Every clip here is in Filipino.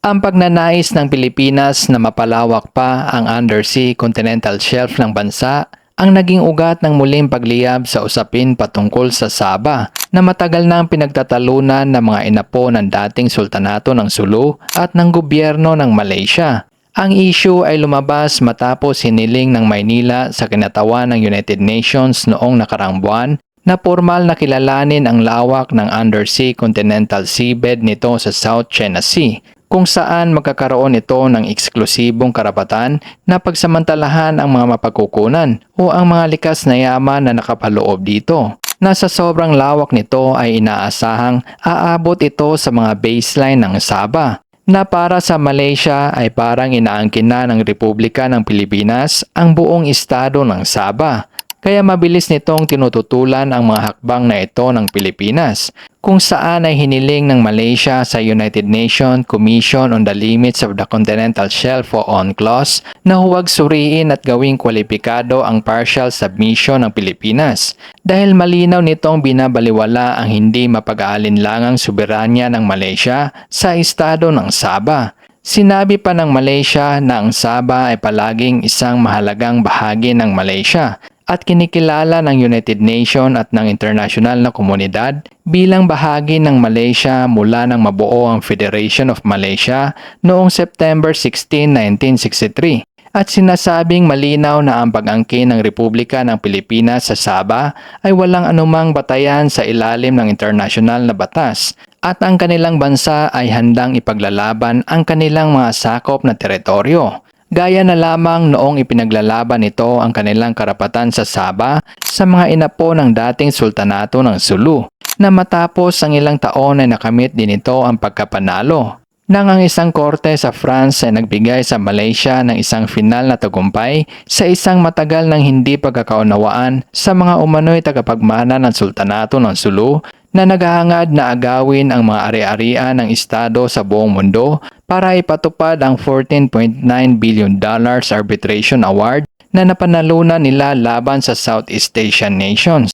Ang pagnanais ng Pilipinas na mapalawak pa ang undersea continental shelf ng bansa ang naging ugat ng muling pagliyab sa usapin patungkol sa Sabah na matagal nang pinagtatalunan ng mga inapo ng dating sultanato ng Sulu at ng gobyerno ng Malaysia. Ang issue ay lumabas matapos hiniling ng Maynila sa kinatawan ng United Nations noong nakarang buwan na formal na kilalanin ang lawak ng undersea continental seabed nito sa South China Sea kung saan magkakaroon ito ng eksklusibong karapatan na pagsamantalahan ang mga mapagkukunan o ang mga likas na yaman na nakapaloob dito. Nasa sobrang lawak nito ay inaasahang aabot ito sa mga baseline ng Sabah na para sa Malaysia ay parang inaangkin na ng Republika ng Pilipinas ang buong estado ng Sabah. Kaya mabilis nitong tinututulan ang mga hakbang na ito ng Pilipinas, kung saan ay hiniling ng Malaysia sa United Nations Commission on the Limits of the Continental Shelf o UNCLOS na huwag suriin at gawing kwalipikado ang partial submission ng Pilipinas dahil malinaw nitong binabaliwala ang hindi mapag-aalinlangang soberanya ng Malaysia sa estado ng Sabah. Sinabi pa ng Malaysia na ang Sabah ay palaging isang mahalagang bahagi ng Malaysia at kinikilala ng United Nations at ng international na komunidad bilang bahagi ng Malaysia mula nang mabuo ang Federation of Malaysia noong September 16, 1963 at sinasabing malinaw na ang pag-angkin ng Republika ng Pilipinas sa Sabah ay walang anumang batayan sa ilalim ng internasyonal na batas at ang kanilang bansa ay handang ipaglalaban ang kanilang mga sakop na teritoryo. Gaya na lamang noong ipinaglalaban nito ang kanilang karapatan sa Sabah sa mga inapo ng dating sultanato ng Sulu na matapos ang ilang taon ay nakamit din ito ang pagkapanalo. Nang ang isang korte sa France ay nagbigay sa Malaysia ng isang final na tagumpay sa isang matagal ng hindi pagkakaunawaan sa mga umano'y tagapagmana ng sultanato ng Sulu na naghahangad na agawin ang mga ari-arian ng estado sa buong mundo para ipatupad ang 14.9 billion dollars arbitration award na napanalunan nila laban sa Southeast Asian nations.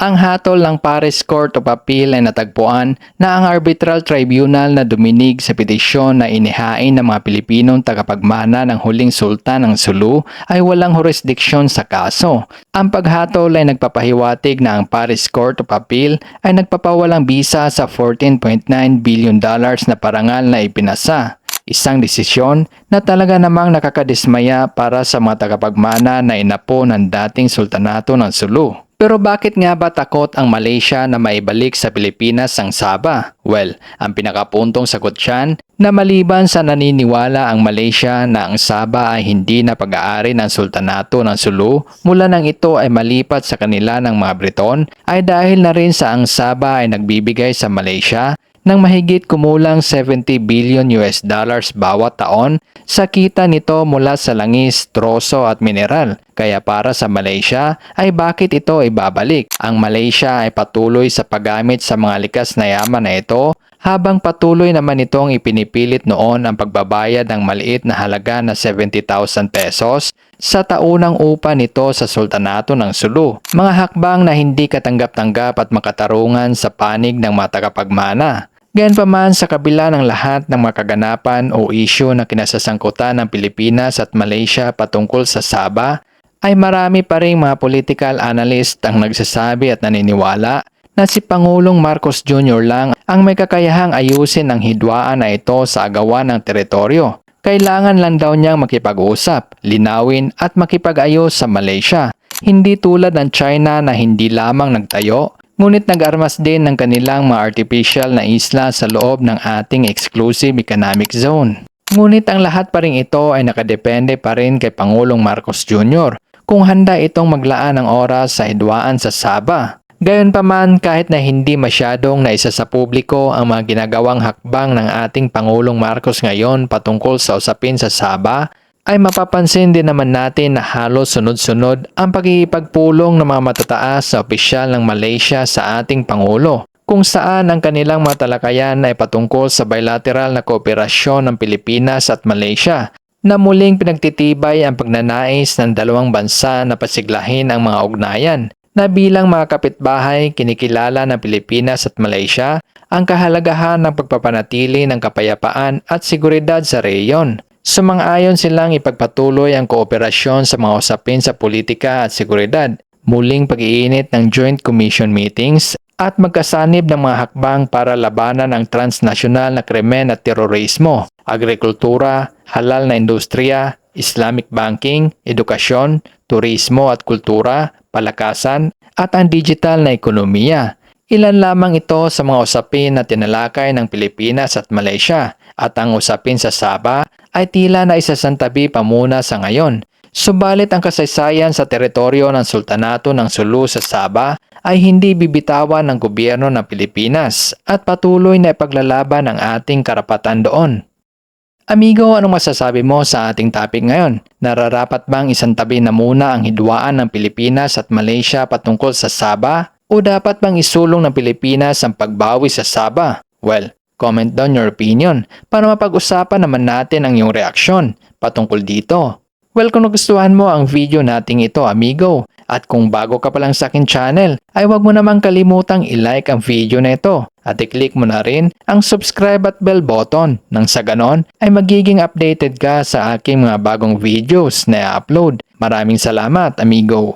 Ang hatol ng Paris Court of Appeal ay natagpuan na ang arbitral tribunal na duminig sa petisyon na inihain ng mga Pilipinong tagapagmana ng huling sultan ng Sulu ay walang jurisdiksyon sa kaso. Ang paghatol ay nagpapahiwatig na ang Paris Court of Appeal ay nagpapawalang bisa sa 14.9 billion dollars na parangal na ipinasa. Isang desisyon na talaga namang nakakadismaya para sa mga tagapagmana na inapo ng dating sultanato ng Sulu. Pero bakit nga ba takot ang Malaysia na maibalik sa Pilipinas ang Sabah? Well, ang pinakapuntong sagot dyan na maliban sa naniniwala ang Malaysia na ang Sabah ay hindi na pag-aari ng Sultanato ng Sulu mula nang ito ay malipat sa kanila ng mga Briton ay dahil na rin sa ang Sabah ay nagbibigay sa Malaysia ng mahigit kumulang 70 billion US dollars bawat taon sa kita nito mula sa langis, troso at mineral. Kaya para sa Malaysia ay bakit ito ibabalik? Ang Malaysia ay patuloy sa paggamit sa mga likas na yaman na ito habang patuloy naman itong ipinipilit noon ang pagbabayad ng maliit na halaga na 70,000 pesos sa taunang upa nito sa Sultanato ng Sulu. Mga hakbang na hindi katanggap-tanggap at makatarungan sa panig ng mga tagapagmana. Gayon pa man sa kabila ng lahat ng mga kaganapan o isyu na kinasasangkutan ng Pilipinas at Malaysia patungkol sa Sabah, ay marami pa rin mga political analyst ang nagsasabi at naniniwala na si Pangulong Marcos Jr. lang ang may kakayahang ayusin ang hidwaan na ito sa agawan ng teritoryo. Kailangan lang daw niyang makipag-usap, linawin at makipag-ayos sa Malaysia. Hindi tulad ng China na hindi lamang nagtayo, ngunit nag-armas din ng kanilang mga artificial na isla sa loob ng ating exclusive economic zone. Ngunit ang lahat pa rin ito ay nakadepende pa rin kay Pangulong Marcos Jr. kung handa itong maglaan ng oras sa hidwaan sa Sabah. Gayon pa man kahit na hindi masyadong naisa sa publiko ang mga ginagawang hakbang ng ating Pangulong Marcos ngayon patungkol sa usapin sa Sabah, ay mapapansin din naman natin na halos sunod-sunod ang pagkikipagpulong ng mga matataas sa opisyal ng Malaysia sa ating Pangulo kung saan ang kanilang mga talakayan ay patungkol sa bilateral na kooperasyon ng Pilipinas at Malaysia na muling pinagtitibay ang pagnanais ng dalawang bansa na pasiglahin ang mga ugnayan na bilang mga kapitbahay kinikilala ng Pilipinas at Malaysia ang kahalagahan ng pagpapanatili ng kapayapaan at seguridad sa reyon. Sumang-ayon silang ipagpatuloy ang kooperasyon sa mga usapin sa politika at seguridad, muling pag-iinit ng Joint Commission meetings at magkasanib ng mga hakbang para labanan ang transnasyonal na krimen at terorismo, agrikultura, halal na industriya, Islamic banking, edukasyon, turismo at kultura, palakasan, at ang digital na ekonomiya. Ilan lamang ito sa mga usapin na tinalakay ng Pilipinas at Malaysia at ang usapin sa Sabah ay tila na isasantabi pa muna sa ngayon. Subalit ang kasaysayan sa teritoryo ng Sultanato ng Sulu sa Sabah ay hindi bibitawan ng gobyerno ng Pilipinas at patuloy na ipaglalaban ang ating karapatan doon. Amigo, anong masasabi mo sa ating topic ngayon? Nararapat bang isantabi na muna ang hidwaan ng Pilipinas at Malaysia patungkol sa Sabah? O dapat bang isulong ng Pilipinas ang pagbawi sa Sabah? Well, comment down your opinion para mapag-usapan naman natin ang iyong reaksyon patungkol dito. Well, kung nagustuhan mo ang video nating ito, amigo, at kung bago ka pa lang sa akin channel, ay huwag mo namang kalimutang i-like ang video na ito at i-click mo na rin ang subscribe at bell button nang sa ganon ay magiging updated ka sa aking mga bagong videos na i-upload. Maraming salamat, amigo!